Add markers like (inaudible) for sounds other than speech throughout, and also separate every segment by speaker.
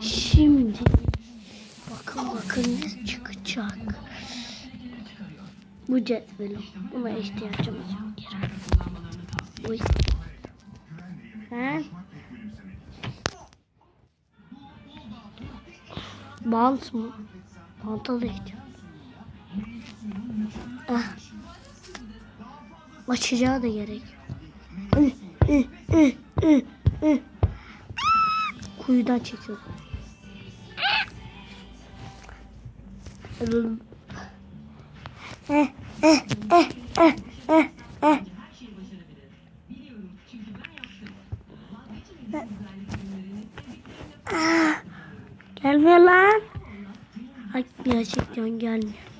Speaker 1: Şimdi bakın bakın ne çıkacak. Bu cetvelim. Buna ihtiyacımız yok. Uy. Ha? Bant mı? Banta da. Ah. Açacağı da gerek. ih. Kuyudan çekiyorum. Eh, eh, eh, eh, eh, eh. Gelmiyor lan. Ay gerçekten gelmiyor.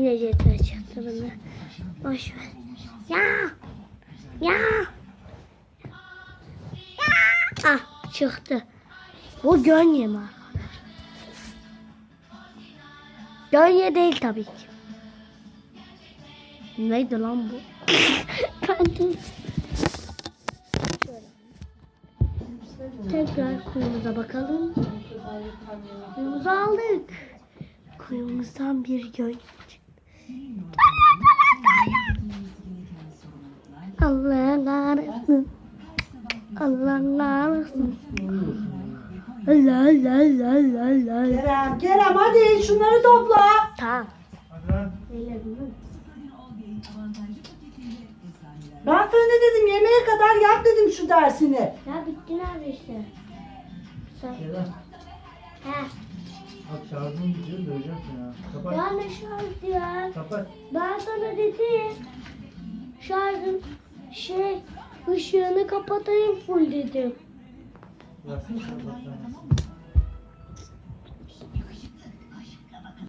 Speaker 1: Yine cetvel çıktı bana. Boş ver. Ya. Ya. Ya. Ah çıktı. Bu gönye mi? Gönye değil tabii ki. Neydi lan bu? (laughs) ben de... Tekrar kuyumuza bakalım. Kuyumuzu aldık. Kuyumuzdan bir çıktı. Allah kahretsin. Allah kahretsin. Allah Allah Allah Allah Allah.
Speaker 2: Kerem, Kerem hadi şunları topla.
Speaker 1: Tamam.
Speaker 2: Ben sana ne dedim yemeğe kadar yap dedim şu dersini.
Speaker 1: Ya bitti nerede işte? Sen... He.
Speaker 3: Bak şarjım gidiyor döveceksin ya. Kapat.
Speaker 1: Ya ne şarj ya?
Speaker 3: Kapat.
Speaker 1: Ben sana dedim. Şarjım şey ışığını kapatayım full dedim.
Speaker 3: Yaksın kapat.